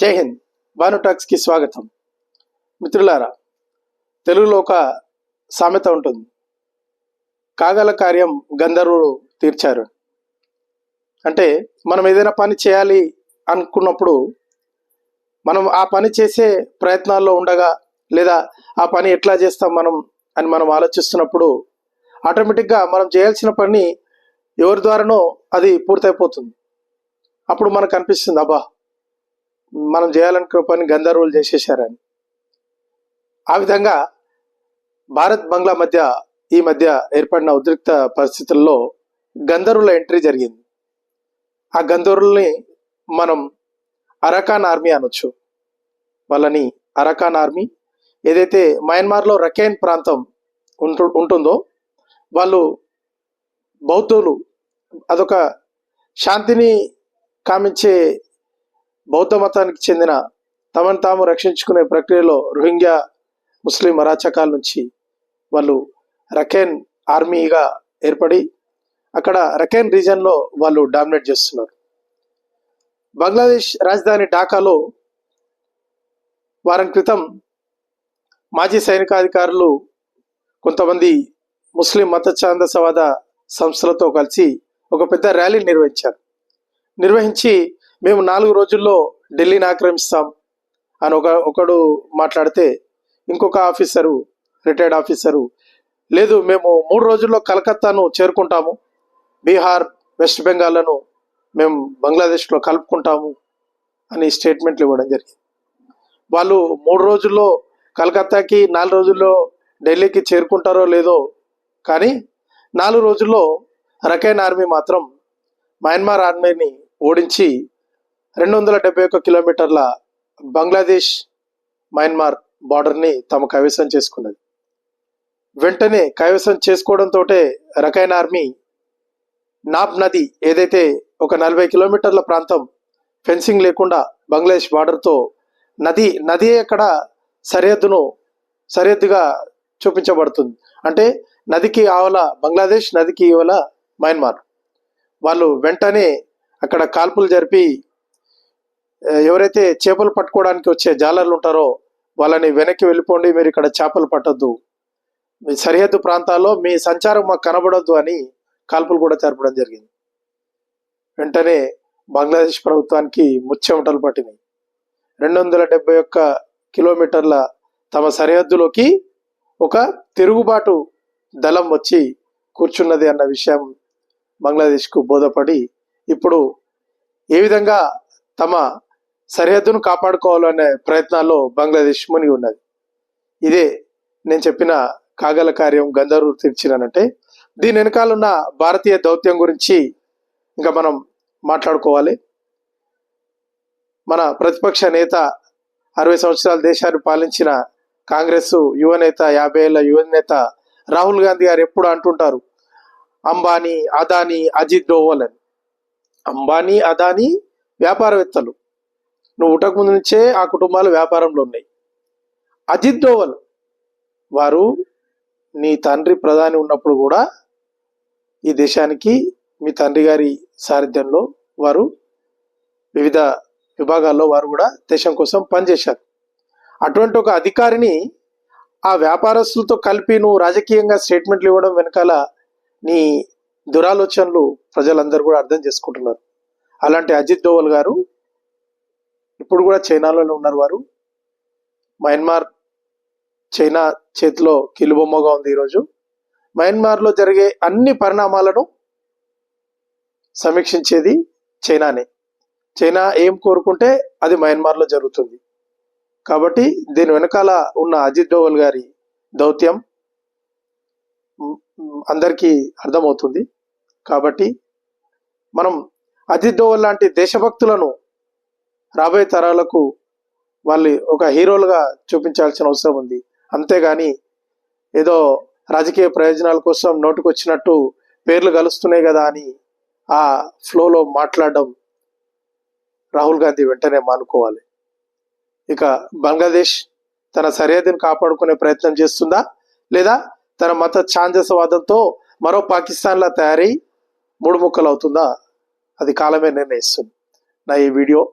జై హింద్. భానుటాక్స్కి స్వాగతం. మిత్రులారా తెలుగులో ఒక సామెత ఉంటుంది. కాగల కార్యం గంధర్వుడు తీర్చారు. అంటే మనం ఏదైనా పని చేయాలి అనుకున్నప్పుడు మనం ఆ పని చేసే ప్రయత్నాల్లో ఉండగా లేదా ఆ పని ఎట్లా చేస్తాం మనం అని మనం ఆలోచిస్తున్నప్పుడు ఆటోమేటిక్గా మనం చేయాల్సిన పని ఎవరి ద్వారానో అది పూర్తయిపోతుంది. అప్పుడు మనకు అనిపిస్తుంది అబ్బా మనం చేయాలనుకున్న పని గంధర్వులు చేసేసారని. ఆ విధంగా భారత్ బంగ్లా మధ్య ఈ మధ్య ఏర్పడిన ఉద్రిక్త పరిస్థితుల్లో గంధర్వుల ఎంట్రీ జరిగింది. ఆ గంధర్వుల్ని మనం అరకాన్ ఆర్మీ అనొచ్చు. వాళ్ళని అరకాన్ ఆర్మీ ఏదైతే మయన్మార్లో రకేన్ ప్రాంతం ఉంటు ఉంటుందో వాళ్ళు బౌద్ధులు అదొక శాంతిని కామించే బౌద్ధ మతానికి చెందిన తమను తాము రక్షించుకునే ప్రక్రియలో రోహింగ్యా ముస్లిం అరాచకాల నుంచి వాళ్ళు రకేన్ ఆర్మీగా ఏర్పడి అక్కడ రకేన్ రీజన్లో వాళ్ళు డామినేట్ చేస్తున్నారు. బంగ్లాదేశ్ రాజధాని ఢాకాలో వారం క్రితం మాజీ సైనికాధికారులు కొంతమంది ముస్లిం మత ఛాందసవాద సంస్థలతో కలిసి ఒక పెద్ద ర్యాలీ నిర్వహించారు. నిర్వహించి మేము నాలుగు రోజుల్లో ఢిల్లీని ఆక్రమిస్తాం అని ఒక ఒకడు మాట్లాడితే ఇంకొక ఆఫీసరు రిటైర్డ్ ఆఫీసరు లేదు మేము మూడు రోజుల్లో కలకత్తాను చేరుకుంటాము బీహార్ వెస్ట్ బెంగాల్లను మేము బంగ్లాదేశ్లో కలుపుకుంటాము అని స్టేట్మెంట్లు ఇవ్వడం జరిగింది. వాళ్ళు మూడు రోజుల్లో కలకత్తాకి నాలుగు రోజుల్లో ఢిల్లీకి చేరుకుంటారో లేదో కానీ నాలుగు రోజుల్లో రకైన్ ఆర్మీ మాత్రం మయన్మార్ ఆర్మీని ఓడించి రెండు వందల డెబ్బై ఒక్క కిలోమీటర్ల బంగ్లాదేశ్ మయన్మార్ బార్డర్ని తమ కైవసం చేసుకున్నది. వెంటనే కైవసం చేసుకోవడంతో రకైన్ ఆర్మీ నాబ్ నది ఏదైతే ఒక నలభై కిలోమీటర్ల ప్రాంతం ఫెన్సింగ్ లేకుండా బంగ్లాదేశ్ బార్డర్తో నది నది అక్కడ సరిహద్దును సరిహద్దుగా చూపించబడుతుంది. అంటే నదికి ఆవల బంగ్లాదేశ్ నదికి ఇవల మయన్మార్. వాళ్ళు వెంటనే అక్కడ కాల్పులు జరిపి ఎవరైతే చేపలు పట్టుకోవడానికి వచ్చే జాలర్లు ఉంటారో వాళ్ళని వెనక్కి వెళ్ళిపోండి మీరు ఇక్కడ చేపలు పట్టద్దు. మీ సరిహద్దు ప్రాంతాల్లో మీ సంచారం మాకు కనబడద్దు అని కాల్పులు కూడా జరపడం జరిగింది. వెంటనే బంగ్లాదేశ్ ప్రభుత్వానికి ముచ్చెమటలు పట్టినాయి. రెండు వందల డెబ్బై ఒక్క కిలోమీటర్ల తమ సరిహద్దులోకి ఒక తిరుగుబాటు దళం వచ్చి కూర్చున్నది అన్న విషయం బంగ్లాదేశ్కు బోధపడి ఇప్పుడు ఏ విధంగా తమ సరిహద్దును కాపాడుకోవాలనే ప్రయత్నాల్లో బంగ్లాదేశ్ మునిగి ఉన్నది. ఇదే నేను చెప్పిన కాగల కార్యం గంధర్వు తీర్చినంటే దీని వెనకాలన్న భారతీయ దౌత్యం గురించి ఇంకా మనం మాట్లాడుకోవాలి. మన ప్రతిపక్ష నేత అరవై సంవత్సరాల దేశాన్ని పాలించిన కాంగ్రెస్ యువ నేత యాభై ఏళ్ళ యువ నేత రాహుల్ గాంధీ గారు ఎప్పుడు అంటుంటారు అంబానీ అదానీ అజిత్ డోవల్ అని. అంబానీ అదానీ వ్యాపారవేత్తలు. నువ్వు ఉటకు ముందు నుంచే ఆ కుటుంబాలు వ్యాపారంలో ఉన్నాయి. అజిత్ డోవల్ వారు నీ తండ్రి ప్రధాని ఉన్నప్పుడు కూడా ఈ దేశానికి మీ తండ్రి గారి సారథ్యంలో వారు వివిధ విభాగాల్లో వారు కూడా దేశం కోసం పనిచేశారు. అటువంటి ఒక అధికారిని ఆ వ్యాపారస్తులతో కలిపి నువ్వు రాజకీయంగా స్టేట్మెంట్లు ఇవ్వడం వెనకాల నీ దురాలోచనలు ప్రజలందరూ కూడా అర్థం చేసుకుంటున్నారు. అలాంటి అజిత్ డోవల్ గారు ఇప్పుడు కూడా చైనాలోనే ఉన్నారు వారు. మయన్మార్ చైనా చేతిలో కిలుబొమ్మగా ఉంది ఈరోజు. మయన్మార్లో జరిగే అన్ని పరిణామాలను సమీక్షించేది చైనానే. చైనా ఏం కోరుకుంటే అది మయన్మార్లో జరుగుతుంది. కాబట్టి దీని వెనకాల ఉన్న అజిత్ డోవల్ గారి దౌత్యం అందరికీ అర్థమవుతుంది. కాబట్టి మనం అజిత్ డోవల్ లాంటి దేశభక్తులను రాబోయే తరాలకు వాళ్ళు ఒక హీరోలుగా చూపించాల్సిన అవసరం ఉంది. అంతేగాని ఏదో రాజకీయ ప్రయోజనాల కోసం నోటుకొచ్చినట్టు పేర్లు కలుస్తున్నాయి కదా అని ఆ ఫ్లోలో మాట్లాడడం రాహుల్ గాంధీ వెంటనే మానుకోవాలి. ఇక బంగ్లాదేశ్ తన సరిహద్దును కాపాడుకునే ప్రయత్నం చేస్తుందా? లేదా తన మత ఛాందసవాదంతో మరో పాకిస్తాన్లా తయారై మూడు ముక్కలు అవుతుందా? అది కాలమే నిర్ణయిస్తుంది. నా ఈ వీడియో